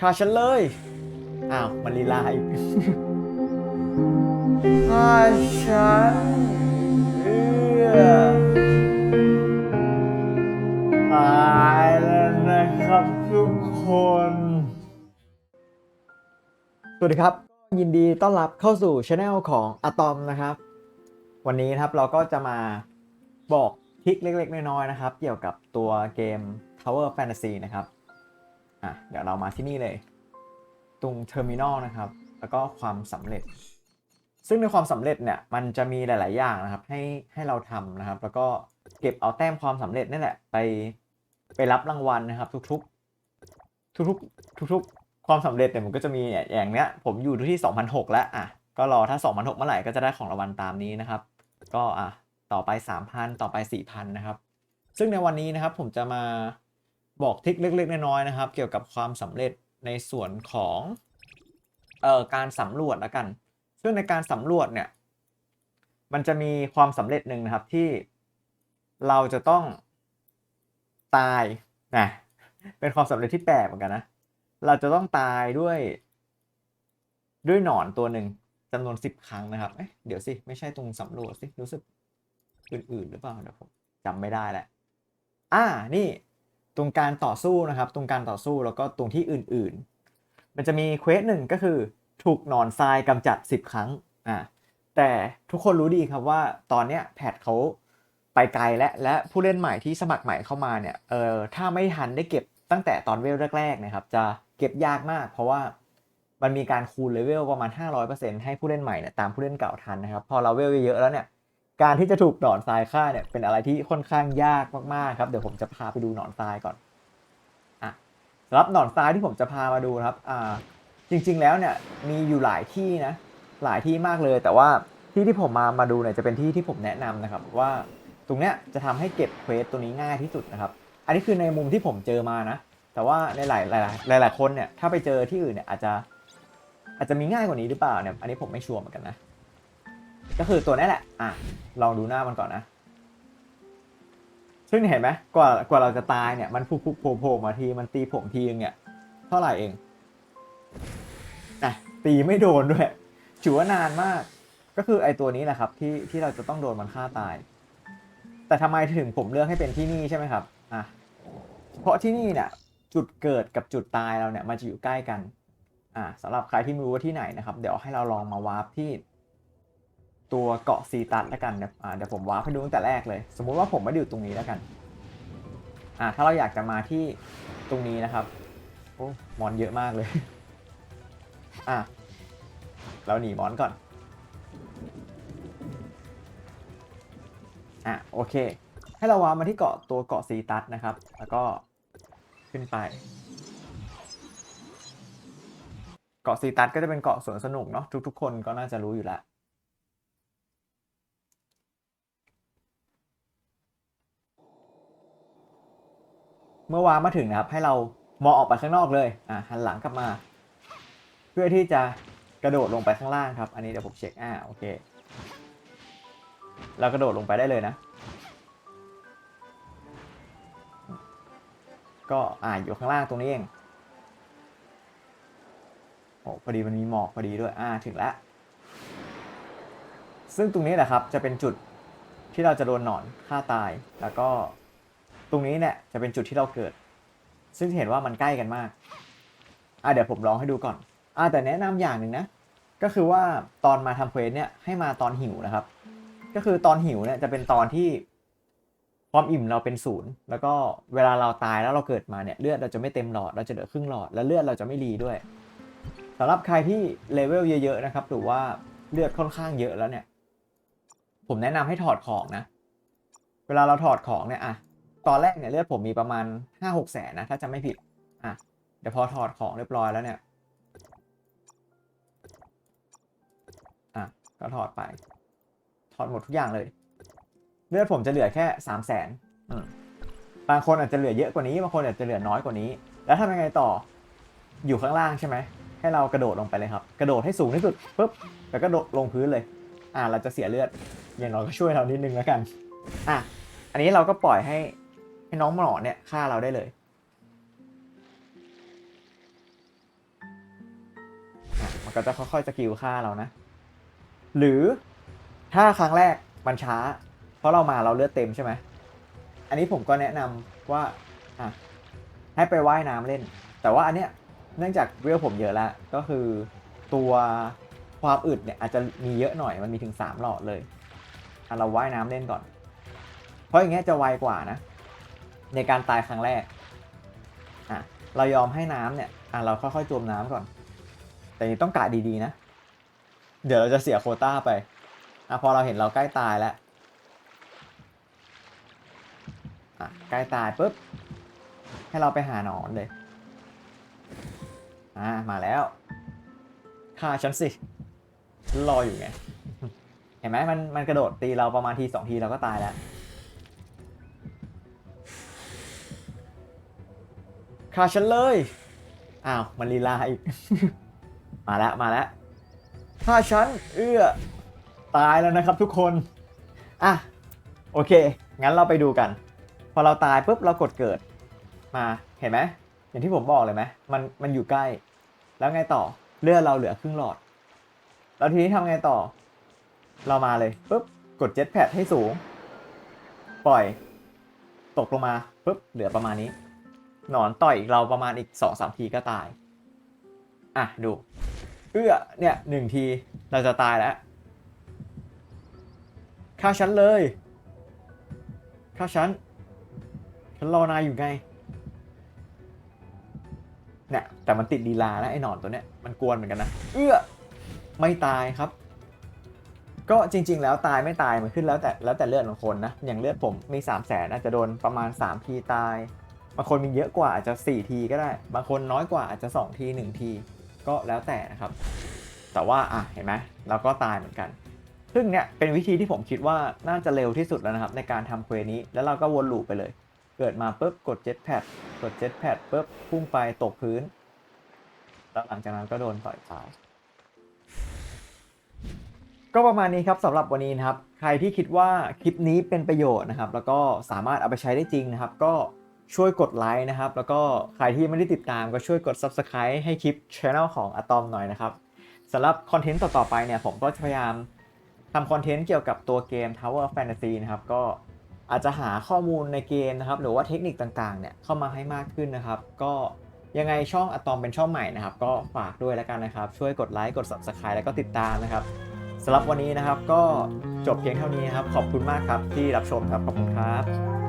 ฆ่าฉันเลย อ้าวมันลีลาอีกฆ่าฉันเอ้อตายแล้วนะครับทุกคน สวัสดีครับ ยินดีต้อนรับเข้าสู่ช anel ของอะตอมนะครับ วันนี้นะครับเราก็จะมาบอกทริคเล็กๆ น้อยๆ นะครับ เกี่ยวกับตัวเกม Tower Fantasy นะครับ อะเดี๋ยวเรามาที่นี่เลย ตรง Terminal นะครับ แล้วก็ความสำเร็จ ซึ่งในความสำเร็จเนี่ยมันจะมีหลาย ๆ อย่างนะครับ ให้ให้เราทำนะครับ แล้วก็เก็บเอาแต้มความสำเร็จนั่แหละไปไปรับรางวัลนะครับ ทุกๆ ทุกๆ ทุกๆ ความสำเร็จเนี่ยมันก็จะมีอย่างเนี้ย ผมอยู่ที่2,006แล้วอะก็รอถ้า2,006เมื่อไหร่ก็จะได้ของรางวัลตามนี้นะครับ ก็อะต่อไป 3,000 ต่อไป 4,000 นะครับ ซึ่งในวันนี้นะครับผมจะมา บอกทิคเล็ก ๆ น้อยๆนะครับ เกี่ยวกับความสำเร็จในส่วนของเอ่อการสำรวจแล้วกัน ซึ่งในการสำรวจเนี่ยมันจะมีความสำเร็จหนึ่งนะครับที่เราจะต้องตายนะเป็นความสำเร็จที่แปลกเหมือนกันนะเราจะต้องตายด้วยด้วยหนอนตัวหนึ่งจำนวนสิบครั้งนะครับเอ๊ะเดี๋ยวสิ ไม่ใช่ตรงสำรวจสิ รู้สึกอื่นๆหรือเปล่าเดี๋ยวผมจำไม่ได้แหละ อ่า นี่ ตรงการต่อสู้นะครับ ตรงการต่อสู้แล้วก็ตรงที่อื่นๆ มันจะมีเควสหนึ่งก็คือถูกหนอนทรายกำจัด 10 ครั้งอ่าแต่ทุกคนรู้ดีครับว่าตอนเนี้ยแพทเขาไปไกลและและผู้เล่นใหม่ที่สมัครใหม่เข้ามาเนี่ยเออถ้าไม่ทันได้เก็บตั้งแต่ตอนเวลแรกๆนะครับจะเก็บยากมาก เพราะว่ามันมีการคูณเลเวลประมาณ 500%ให้ผู้เล่นใหม่เนี่ยตามผู้เล่นเก่าทันนะครับ พอเราเวลเยอะแล้วเนี่ย การที่จะถูกหนอนทรายฆ่าเนี่ยเป็นอะไรที่ค่อนข้างยากมากๆครับ เดี๋ยวผมจะพาไปดูหนอนทรายก่อนอะสำหรับหนอนทรายที่ผมจะพามาดูครับอ่าจริง ๆ แล้วเนี่ยมีอยู่หลายที่นะหลายที่มากเลย แต่ว่าที่ที่ผมมามาดูเนี่ยจะเป็นที่ที่ผมแนะนำนะครับ ว่าตรงเนี้ยจะทำให้เก็บเควสตัวนี้ง่ายที่สุดนะครับ อันนี้คือในมุมที่ผมเจอมานะ แต่ว่าในหลายหลายหลายหลายคนเนี่ยถ้าไปเจอที่อื่นเนี่ยอาจจะอาจจะมีง่ายกว่านี้หรือเปล่าเนี่ยอันนี้ผมไม่ชัวร์เหมือนกันนะ ก็คือตัวนี้แหละ อะ ลองดูหน้ามันก่อนนะ ซึ่งเห็นไหมกว่ากว่าเราจะตายเนี่ย มันพุกพุกโผล่โผล่มาที มันตีผมทีนึงเนี่ย เท่าไหร่เองนะตีไม่โดนด้วยถือว่านานมาก ก็คือไอตัวนี้แหละครับ ที่ที่เราจะต้องโดนมันฆ่าตาย แต่ทำไมถึงผมเลือกให้เป็นที่นี่ใช่ไหมครับ อะ เพราะที่นี่เนี่ยจุดเกิดกับจุดตายเราเนี่ยมันจะอยู่ใกล้กัน อ่าสำหรับใครที่ไม่รู้ว่าที่ไหนนะครับ เดี๋ยวให้เราลองมาวาร์ปที่ ตัวเกาะซีตัสแล้วกันเดี๋ยวเดี๋ยวผมวาร์ปให้ดูตั้งแต่แรกเลย สมมุติว่าผมไม่ได้อยู่ตรงนี้แล้วกันอ่าถ้าเราอยากจะมาที่ตรงนี้นะครับโอ้มอนเยอะมากเลยอะเราหนีมอนก่อนอะโอเค ให้เราวาร์ปมาที่เกาะตัวเกาะซีตัสนะครับ แล้วก็ขึ้นไป เกาะซีตัสก็จะเป็นเกาะสวนสนุกเนาะทุกๆคนก็น่าจะรู้อยู่แล้ว เมื่อวางมาถึงนะครับ ให้เรามองออกไปข้างนอกเลยอะหันหลังกลับมา เพื่อที่จะกระโดดลงไปข้างล่างครับ อันนี้เดี๋ยวผมเช็คอ่าโอเค เรากระโดดลงไปได้เลยนะ ก็อ่าอยู่ข้างล่างตรงนี้เองโอ้พอดีมันมีหมอกพอดีด้วยอ่าถึงแล้วซึ่งตรงนี้แหละครับจะเป็นจุดที่เราจะโดนหนอนฆ่าตายแล้วก็ ตรงนี้เนี่ยจะเป็นจุดที่เราเกิด ซึ่งเห็นว่ามันใกล้กันมาก อะเดี๋ยวผมลองให้ดูก่อน อะแต่แนะนำอย่างหนึ่งนะ ก็คือว่าตอนมาทำเควสเนี่ยให้มาตอนหิวนะครับ ก็คือตอนหิวเนี่ยจะเป็นตอนที่ความอิ่มเราเป็นศูนย์แล้วก็เวลาเราตายแล้วเราเกิดมาเนี่ยเลือดเราจะไม่เต็มหลอดเราจะเหลือครึ่งหลอดแล้วเลือดเราจะไม่รีด้วยสำหรับใครที่เลเวลเยอะๆนะครับหรือว่าเลือดค่อนข้างเยอะแล้วเนี่ย ผมแนะนำให้ถอดของนะ เวลาเราถอดของเนี่ยอะ ตอนแรกเนี่ยเลือดผมมีประมาณห้าหกแสนนะ ถ้าจะไม่ผิด อะ เดี๋ยวพอถอดของเรียบร้อยแล้วเนี่ย อะ ก็ถอดไป ถอดหมดทุกอย่างเลย เลือดผมจะเหลือแค่สามแสนบางคนอาจจะเหลือเยอะกว่านี้ บางคนอาจจะเหลือน้อยกว่านี้ แล้วทำยังไงต่อ อยู่ข้างล่างใช่ไหม ให้เรากระโดดลงไปเลยครับ กระโดดให้สูงที่สุดปุ๊บ แล้วก็โดดลงพื้นเลย อะเราจะเสียเลือด อย่างน้อยก็ช่วยเรานิดนึงแล้วกัน อะ อันนี้เราก็ปล่อยให้ ให้น้องหมอเนี่ยฆ่าเราได้เลยมันก็จะค่อยๆสกิลฆ่าเรานะ หรือถ้าครั้งแรกมันช้า เพราะเรามาเราเลือดเต็มใช่ไหมอันนี้ผมก็แนะนำว่าอะให้ไปว่ายน้ำเล่น แต่ว่าอันเนี้ยเนื่องจากเวลผมเยอะแล้วก็คือตัวความอึดเนี่ยอาจจะมีเยอะหน่อยมันมีถึง3หลอดเลยอะเราว่ายน้ำเล่นก่อน เพราะอย่างเงี้ยจะไวกว่านะ ในการตายครั้งแรกอะเรายอมให้น้ำเนี่ยอะเราค่อยๆจมน้ำก่อน แต่นี่ต้องกะดีๆนะ เดี๋ยวเราจะเสียโคต้าไปอะพอเราเห็นเราใกล้ตายแล้วอะใกล้ตายปุ๊บให้เราไปหาหนอนเลยอ่ามาแล้วฆ่าฉันสิรออยู่ไงเห็นไหมมันมันกระโดดตีเราประมาณทีสองทีเราก็ตายแล้ว ฆ่าฉันเลย อ้าวมันลีลาอีก มาแล้วมาแล้วฆ่าฉันเอื้อตายแล้วนะครับทุกคน อะโอเค งั้นเราไปดูกัน พอเราตายปุ๊บเรากดเกิด มาเห็นไหมอย่างที่ผมบอกเลยไหมมันมันอยู่ใกล้ แล้วไงต่อเลือดเราเหลือครึ่งหลอด แล้วทีนี้ทำไงต่อ เรามาเลยปุ๊บกดเจ็ตแพดให้สูง ปล่อย ตกลงมาปุ๊บเหลือประมาณนี้ หนอนต่อยอีกเราประมาณอีกสองสามทีก็ตาย อะดูเอื้อเนี่ยหนึ่งทีเราจะตายแล้วฆ่าฉันเลยฆ่าฉันฉันรอนายอยู่ไงเนี่ยแต่มันติดดีลานะไอ้หนอนตัวเนี้ยมันกวนเหมือนกันนะเอื้อไม่ตายครับ ก็จริง ๆ แล้วตายไม่ตายมันขึ้นแล้วแต่แล้วแต่เลือดของคนนะอย่างเลือดผมมี3 0 0แสนอาจจะโดนประมาณ3ทีตาย บางคนมีเยอะกว่าอาจจะ 4 ทีก็ได้ บางคนน้อยกว่าอาจจะ 2 ที 1 ที ก็แล้วแต่นะครับ แต่ว่าอะเห็นไหมเราก็ตายเหมือนกัน ซึ่งเนี่ยเป็นวิธีที่ผมคิดว่าน่าจะเร็วที่สุดแล้วนะครับ ในการทำเควนี้ แล้วเราก็วนลูปไปเลย เกิดมาปุ๊บกดเจ็ตแพดกดเจ็ตแพดปุ๊บพุ่งไปตกพื้นแล้วหลังจากนั้นก็โดนต่อยตายก็ประมาณนี้ครับสำหรับวันนี้นะครับ ใครที่คิดว่าคลิปนี้เป็นประโยชน์นะครับ แล้วก็สามารถเอาไปใช้ได้จริงนะครับ ก็ ช่วยกดไลค์นะครับ แล้วก็ใครที่ไม่ได้ติดตามก็ช่วยกด Subscribe ให้คลิป Channel ของ Atom หน่อยนะครับสำหรับคอนเทนต์ต่อ ๆ ไปเนี่ยผมก็จะพยายามทำคอนเทนต์เกี่ยวกับตัวเกม Tower of Fantasy นะครับ ก็อาจจะหาข้อมูลในเกมนะครับ หรือว่าเทคนิคต่างๆ เนี่ยเข้ามาให้มากขึ้นนะครับ ก็ยังไงช่อง Atom เป็นช่องใหม่นะครับ ก็ฝากด้วยแล้วกันนะครับ ช่วยกดไลค์กด Subscribe แล้วก็ติดตามนะครับสำหรับวันนี้นะครับก็จบเพียงเท่านี้นะครับ ขอบคุณมากครับที่รับชมครับขอบคุณครับ